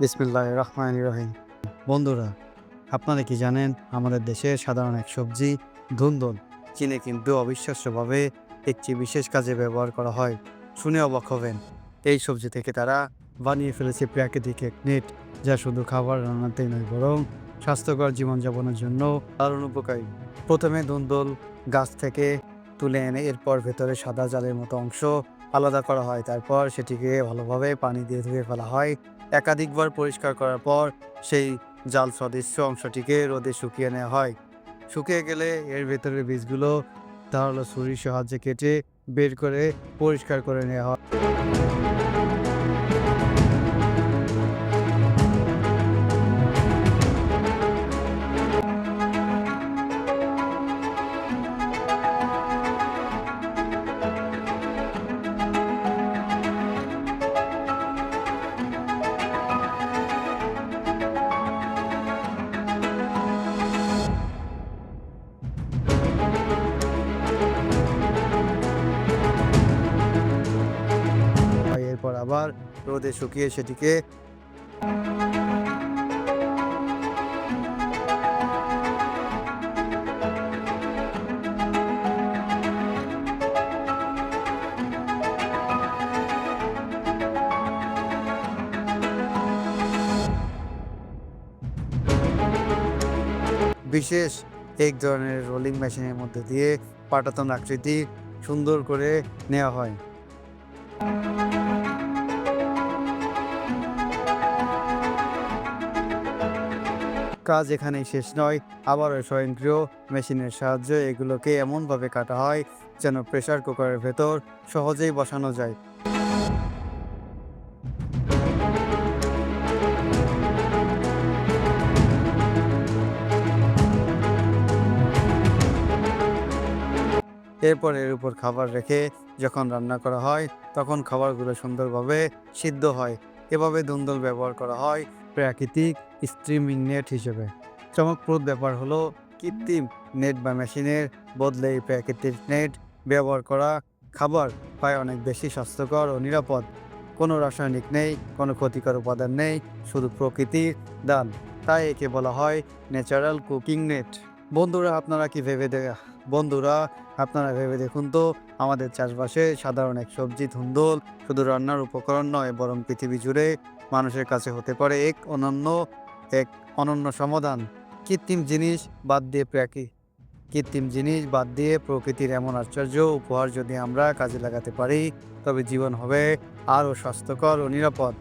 বিসমিল্লাহ রহমান রহিম। বন্ধুরা, আপনারা কি জানেন, আমাদের দেশে সাধারণ এক সবজি, ধুন্দল চীনে কিন্তু অবিশ্বাস্যভাবে একটি বিশেষ কাজে ব্যবহার করা হয়। শুনে অবাক হবেন, এই সবজি থেকে তারা বানিয়ে ফেলেছে প্রাকৃতিক এক নেট, যা শুধু খাবার রান্নাতেই নয়, বরং স্বাস্থ্যকর জীবনযাপনের জন্য দারুণ উপকারী। প্রথমে ধুন্দল গাছ থেকে তুলে এনে এরপর ভেতরে সাদা জালের মতো অংশ আলাদা করা হয়। তারপর সেটিকে ভালোভাবে পানি দিয়ে ধুয়ে ফেলা হয়। একাধিকবার পরিষ্কার করার পর সেই জাল সদৃশ্য অংশটিকে রোদে শুকিয়ে নেওয়া হয়। শুকিয়ে গেলে এর ভেতরের বীজগুলো তাহলে ছুরির সাহায্যে কেটে বের করে পরিষ্কার করে নেওয়া হয়। এরপর আবার রোদে শুকিয়ে সেটিকে বিশেষ এক ধরনের রোলিং মেশিনের মধ্যে দিয়ে পাটাতন আকৃতি সুন্দর করে নেওয়া হয়। কাজ এখানেই শেষ নয়। আবারও স্বয়ংক্রিয় মেশিনের সাহায্যে এগুলোকে এমনভাবে কাটা হয় যেন প্রেসার কুকারের ভেতর সহজেই বসানো যায়। এরপর এর উপর খাবার রেখে যখন রান্না করা হয়, তখন খাবারগুলো সুন্দরভাবে সিদ্ধ হয়। এভাবে ধুন্দল ব্যবহার করা হয় প্রাকৃতিক স্ট্রিমিং নেট হিসেবে। চমকপ্রদ ব্যাপার হলো কৃত্রিম নেট বা মেশিনের বদলে এই নেট ব্যবহার করা খাবার পায় অনেক বেশি স্বাস্থ্যকর ও নিরাপদ। কোনো রাসায়নিক নেই, কোনো ক্ষতিকর উপাদান নেই, শুধু প্রকৃতির দান। তাই একে বলা হয় ন্যাচারাল কুকিং নেট বন্ধুরা, আপনারা কি ভেবে দে বন্ধুরা, আপনারা ভেবে দেখুন তো, আমাদের চাষবাসে সাধারণ এক সবজি ধুন্দল শুধু রান্নার উপকরণ নয়, বরং পৃথিবী জুড়ে মানুষের কাছে হতে পারে এক অনন্য এক অনন্য সমাধান। কৃত্রিম জিনিস বাদ দিয়ে প্রাকি, কৃত্রিম জিনিস বাদ দিয়ে প্রকৃতির এমন আশ্চর্য উপহার যদি আমরা কাজে লাগাতে পারি, তবে জীবন হবে আরও স্বাস্থ্যকর ও নিরাপদ।